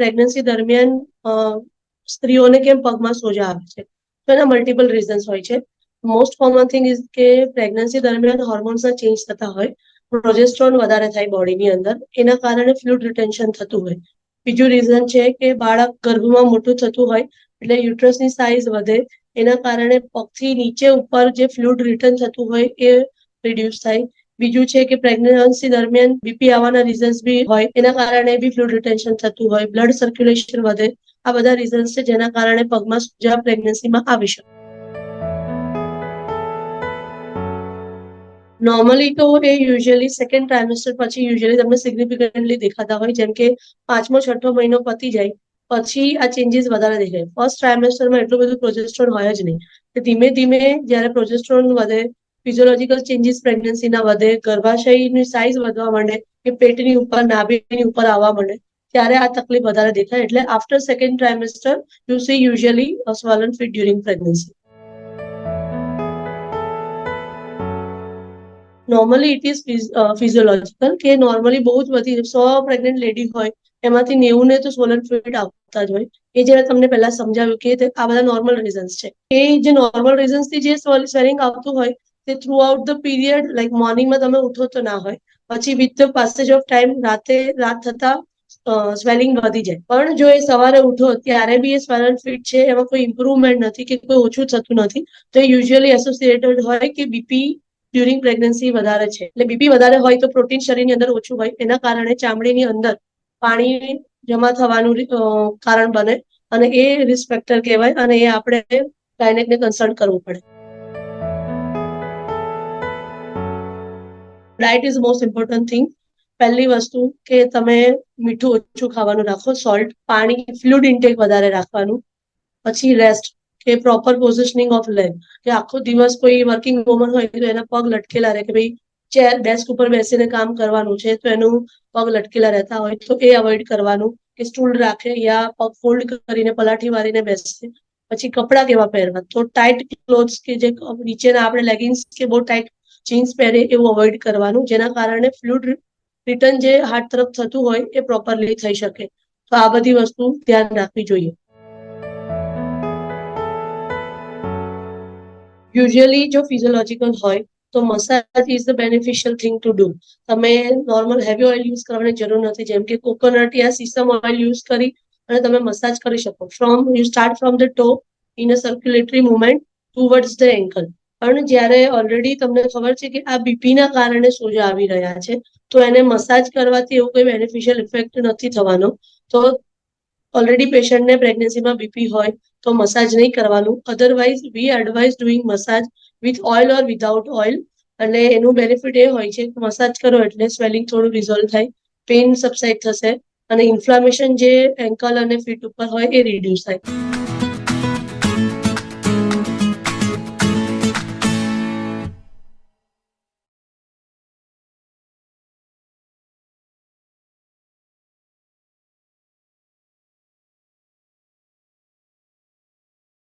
Pregnancy દરમિયાન સ્ત્રીઓને કેમ પગમાં સોજા આવે છે? તો એના મલ્ટિપલ રીઝન્સ હોય છે. મોસ્ટ કોમન થિંગ ઇઝ કે પ્રેગ્નન્સી દરમિયાન હોર્મોન્સના ચેન્જ થતા હોય. પ્રોજેસ્ટ્રોન વધારે થાય બોડીની અંદર. એના કારણે ફ્લુડ રિટેન્શન થતું હોય. બીજું રીઝન છે કે બાળક ગર્ભમાં મોટું થતું હોય, એટલે યુટ્રસની સાઇઝ વધે. એના કારણે પગથી નીચે ઉપર જે ફ્લુડ રિટર્ન થતું હોય એ રિડ્યુસ થાય. બીજું છે કે પ્રેગ્નન્સી દરમિયાન બીપી આવવાના રીઝન્સ બી હોય. એના કારણે બી ફ્લૂડ રિટેન્શન થતું હોય બ્લડ સર્ક્યુલેશન વધે. આ બધા રીઝન્સ છે જેના કારણે પગમાં સોજા પ્રેગ્નન્સીમાં આવી શકે. નોર્મલી તો એ યુઝ્યુઅલી સેકન્ડ ટ્રાઇમેસ્ટર પછી યુઝ્યુઅલી તમને સિગ્નિફિકન્ટલી દેખાતા હોય, જેમ કે પાંચમો, છઠ્ઠો મહિનો પતી જાય, પછી આ ચેન્જીસ વધારે દેખાય. ફર્સ્ટ ટ્રાઇમેસ્ટરમાં એટલું બધું પ્રોજેસ્ટ્રોન હોય જ નહીં. ધીમે ધીમે જ્યારે પ્રોજેસ્ટ્રોન વધે ફિઝિયોલોજીકલ ચેન્જીસ પ્રેગ્નન્સીના વધે, ગર્ભાશયની સાઇઝ વધવા માંડે કે પેટની ઉપર, નાભીની ઉપર આવવા માંડે, ત્યારે આ તકલીફ વધારે દેખાય. એટલે after second trimester you see usually swelling feet during pregnancy normally it is physiological કે નોર્મલી બહુ જ બધી સો પ્રેગ્નન્ટ લેડી હોય, એમાંથી નેવું ને તો સોલન ફિટ આવતા જ હોય. એ જે તમને પહેલા સમજાવ્યું કે આ બધા નોર્મલ રીઝન્સ છે. એ જે નોર્મલ રીઝન્સથી જે સ્વેરિંગ આવતું હોય તે throughout the period like મોર્નિંગમાં તમે ઉઠો તો ના હોય, પછી with the passage of time રાતે રાત થતા સ્વેલિંગ વધી જાય. પણ જો એ સવારે ઉઠો, ત્યારે બી એ સ્વેલન ફિટ છે, એમાં કોઈ ઇમ્પ્રુવમેન્ટ નથી કે કોઈ ઓછું થતું નથી, તો એ યુઝ્યુઅલી એસોસિએટેડ હોય કે બીપી ડ્યુરિંગ પ્રેગ્નન્સી વધારે છે. એટલે બીપી વધારે હોય તો પ્રોટીન શરીરની અંદર ઓછું હોય, એના કારણે ચામડીની અંદર પાણી જમા થવાનું કારણ બને, અને એ રિસ્પેક્ટર કહેવાય, અને એ આપણે ગાયનેકને કન્સલ્ટ કરવું પડે. Diet is most important thing પહેલી વસ્તુ કે તમે મીઠું ઓછું ખાવાનું રાખો સોલ્ટ પાણી ફ્લુડ ઇન્ટેક વધારે રાખવાનું. પછી રેસ્ટ કે પ્રોપર પોઝિશનિંગ ઓફ લેગ કે આખો દિવસ કોઈ વર્કિંગ વુમન હોય તો એના પગ લટકેલા રહે કે ભાઈ ચેર ડેસ્ક ઉપર બેસીને કામ કરવાનું છે તો એનું પગ લટકેલા રહેતા હોય તો એ અવોઇડ કરવાનું. કે સ્ટૂલ રાખે યા પગ ફોલ્ડ કરીને પલાઠી મારીને બેસે. પછી કપડાં કેવા પહેરવા તો ટાઈટ ક્લોથ્સ કે જે નીચેના આપણે લેગિંગ્સ કે બહુ ટાઈટ જીન્સ પહેરે એવું અવોઇડ કરવાનું, જેના કારણે ફ્લુડ રિટર્ન જે હાર્ટ તરફ થતું હોય એ પ્રોપરલી થઈ શકે. તો આ બધી વસ્તુ ધ્યાન રાખવી જોઈએ. યુઝ્યુઅલી જો ફિઝિયોલોજીકલ હોય, તો massage is the beneficial thing to do તમે નોર્મલ હેવી ઓઇલ યુઝ કરવાની જરૂર નથી, જેમ કે કોકોનટ યા સીસમ ઓઇલ યુઝ કરી અને તમે મસાજ કરી શકો. From you start from the toe in a circulatory movement towards the ankle પણ જ્યારે ઓલરેડી તમને ખબર છે કે આ બીપીના કારણે સોજા આવી રહ્યા છે, તો એને મસાજ કરવાથી એવું કોઈ બેનિફિશિયલ ઇફેક્ટ નથી થવાનો. તો ઓલરેડી પેશન્ટને પ્રેગ્નન્સીમાં બીપી હોય, તો મસાજ નહીં કરવાનું. Otherwise we advise doing massage with oil or without oil અને એનું બેનિફિટ એ હોય છે કે મસાજ કરો એટલે સ્વેલિંગ થોડું રિઝોલ્વ થાય પેઇન સબસાઇડ થશે, અને ઇન્ફ્લામેશન જે એન્કલ અને ફીટ ઉપર હોય એ રિડ્યુસ થાય.